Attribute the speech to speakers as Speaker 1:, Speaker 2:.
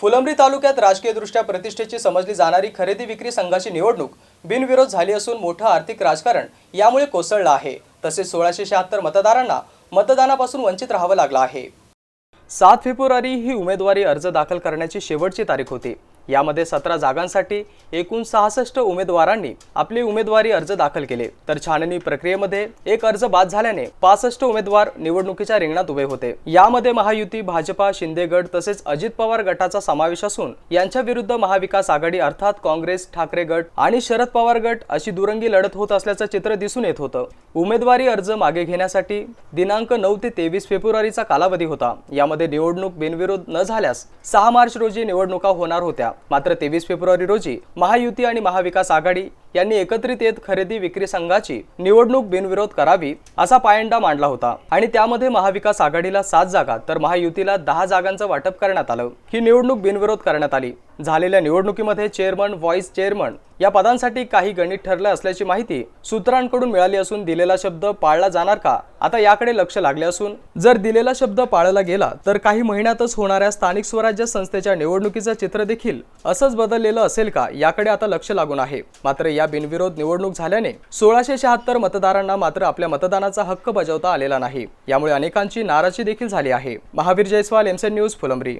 Speaker 1: फुलंब्री तालुक्यात राजकीयदृष्ट्या प्रतिष्ठेची समजली जाणारी खरेदी विक्री संघाची निवडणूक बिनविरोध झाली असून मोठं आर्थिक राजकारण यामुळे कोसळलं आहे. तसेच सोळाशे शहात्तर मतदारांना मतदानापासून वंचित राहावं लागलं आहे. सात फेब्रुवारी ही उमेदवारी अर्ज दाखल करण्याची शेवटची तारीख होती. यामध्ये सतरा जागांसाठी एकूण सहासष्ट उमेदवारांनी आपले उमेदवारी अर्ज दाखल केले. तर छाननी प्रक्रियेमध्ये एक अर्ज बाद झाल्याने पासष्ट उमेदवार निवडणुकीच्या रिंगणात उभे होते. यामध्ये महायुती भाजपा शिंदे गट तसेच अजित पवार गटाचा समावेश असून यांच्या विरुद्ध महाविकास आघाडी अर्थात काँग्रेस ठाकरे गट आणि शरद पवार गट अशी दुरंगी लढत होत असल्याचं चित्र दिसून येत होतं. उमेदवारी अर्ज मागे घेण्यासाठी दिनांक नऊ ते तेवीस फेब्रुवारीचा कालावधी होता. यामध्ये निवडणूक बिनविरोध न झाल्यास सहा मार्च रोजी निवडणुका होणार होत्या. मात्र तेवीस फेब्रुवारी रोजी महायुती आणि महाविकास आघाडी यांनी एकत्रित येत खरेदी विक्री संघाची निवडणूक बिनविरोध करावी असा पायंडा मांडला होता. आणि त्यामध्ये महाविकास आघाडीला सात जागा तर महायुतीला दहा जागांचं वाटप करण्यात आलं. ही निवडणूक बिनविरोध करण्यात आली. झालेल्या निवडणुकीमध्ये चेअरमन व्हाईस चेअरमन या पदांसाठी काही गणित ठरलं असल्याची माहिती सूत्रांकडून मिळाली असून दिलेला शब्द पाळला जाणार का? आता याकडे लक्ष लागले असून जर दिलेला शब्द पाळला गेला तर काही महिन्यातच होणाऱ्या स्थानिक स्वराज्य संस्थेच्या निवडणुकीचं चित्र देखील असंच बदललेलं असेल का? याकडे आता लक्ष लागून आहे. मात्र या बिनविरोध निवडणूक झाल्याने सोळाशे शहात्तर मतदारांना मात्र आपल्या मतदानाचा हक्क बजावता आलेला नाही. यामुळे अनेकांची नाराजी देखील झाली आहे. महावीर जयस्वाल एमसेन न्यूज फुलंब्री.